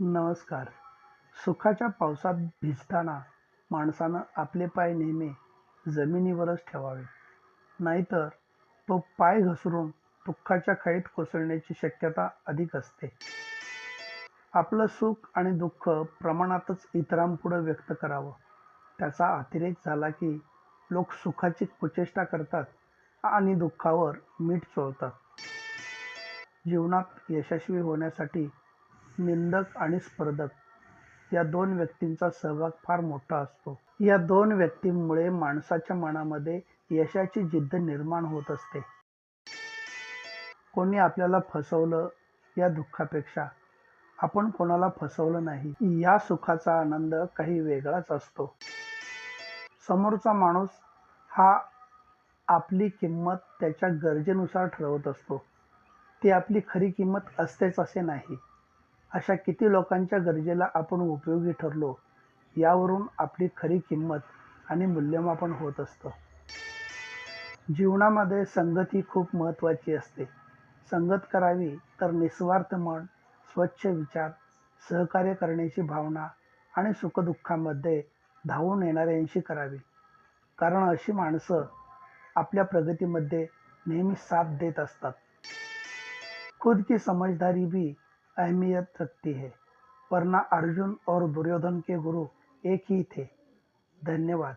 नमस्कार. सुखाच्या पावसात भिजताना माणसानं आपले पाय नेहमी जमिनीवरच ठेवावे. नाहीतर तो पाय घसरून दुःखाच्या खाईत कोसळण्याची शक्यता अधिक असते. आपलं सुख आणि दुःख प्रमाणातच इतरांपुढं व्यक्त करावं. त्याचा अतिरेक झाला की लोक सुखाची कुचेष्टा करतात आणि दुःखावर मीठ चोळतात. जीवनात यशस्वी होण्यासाठी निंदक आणि स्पर्धक या दोन व्यक्तींचा सहभाग फार मोठा असतो. या दोन व्यक्तींमुळे माणसाच्या मनामध्ये यशाची जिद्द निर्माण होत असते. कोणी आपल्याला फसवलं या दुःखापेक्षा आपण कोणाला फसवलं नाही या सुखाचा आनंद काही वेगळाच असतो. समोरचा माणूस हा आपली किंमत त्याच्या गरजेनुसार ठरवत असतो. ती आपली खरी किंमत असतेच असे नाही. अशा किती लोकांच्या गरजेला आपण उपयोगी ठरलो यावरून आपली खरी किंमत आणि मूल्यमापन होत असतं. जीवनामध्ये संगत ही खूप महत्त्वाची असते. संगत करावी तर निस्वार्थ मन स्वच्छ विचार सहकार्य करण्याची भावना आणि सुखदुःखामध्ये धावून येणाऱ्यांशी करावी. कारण अशी माणसं आपल्या प्रगतीमध्ये नेहमी साथ देत असतात. खुद की समजदारी भी अहमियत रखती है। वरना अर्जुन और दुर्योधन के गुरु एक ही थे। धन्यवाद।